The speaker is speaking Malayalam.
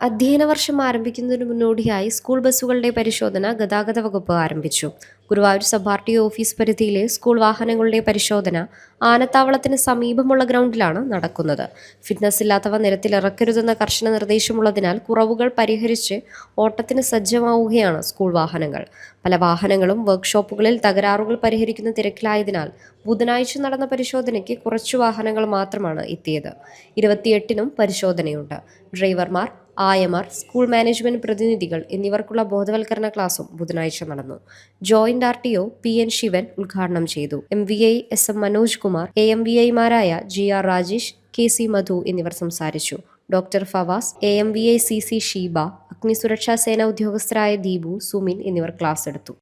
അധ്യയന വർഷം ആരംഭിക്കുന്നതിന് മുന്നോടിയായി സ്കൂൾ ബസ്സുകളുടെ പരിശോധന ഗതാഗത വകുപ്പ് ആരംഭിച്ചു. Guruvayur sub R T office പരിധിയിലെ സ്കൂൾ വാഹനങ്ങളുടെ പരിശോധന ആനത്താവളത്തിന് സമീപമുള്ള ഗ്രൗണ്ടിലാണ് നടക്കുന്നത്. ഫിറ്റ്നസ് ഇല്ലാത്തവ നിരത്തിലിറക്കരുതെന്ന കർശന നിർദ്ദേശമുള്ളതിനാൽ കുറവുകൾ പരിഹരിച്ച് ഓട്ടത്തിന് സജ്ജമാവുകയാണ് സ്കൂൾ വാഹനങ്ങൾ. പല വാഹനങ്ങളും വർക്ക്ഷോപ്പുകളിൽ തകരാറുകൾ പരിഹരിക്കുന്ന തിരക്കിലായതിനാൽ ബുധനാഴ്ച നടന്ന പരിശോധനയ്ക്ക് കുറച്ചു വാഹനങ്ങൾ മാത്രമാണ് എത്തിയത്. ഇരുപത്തിയെട്ടിനും പരിശോധനയുണ്ട്. ഡ്രൈവർമാർ ആയമാർ സ്കൂൾ മാനേജ്മെന്റ് പ്രതിനിധികൾ എന്നിവർക്കുള്ള ബോധവൽക്കരണ ക്ലാസും ബുധനാഴ്ച നടന്നു. Joint R T O P N Sivan ഉദ്ഘാടനം ചെയ്തു. M V I S M Manoj Kumar A M V ഐമാരായ G R Rajesh K C Madhu എന്നിവർ സംസാരിച്ചു. Doctor Fawaz A M V I C C Sheeba അഗ്നിസുരക്ഷാ സേന ഉദ്യോഗസ്ഥരായ ദീപു സുമിൻ എന്നിവർ ക്ലാസ് എടുത്തു.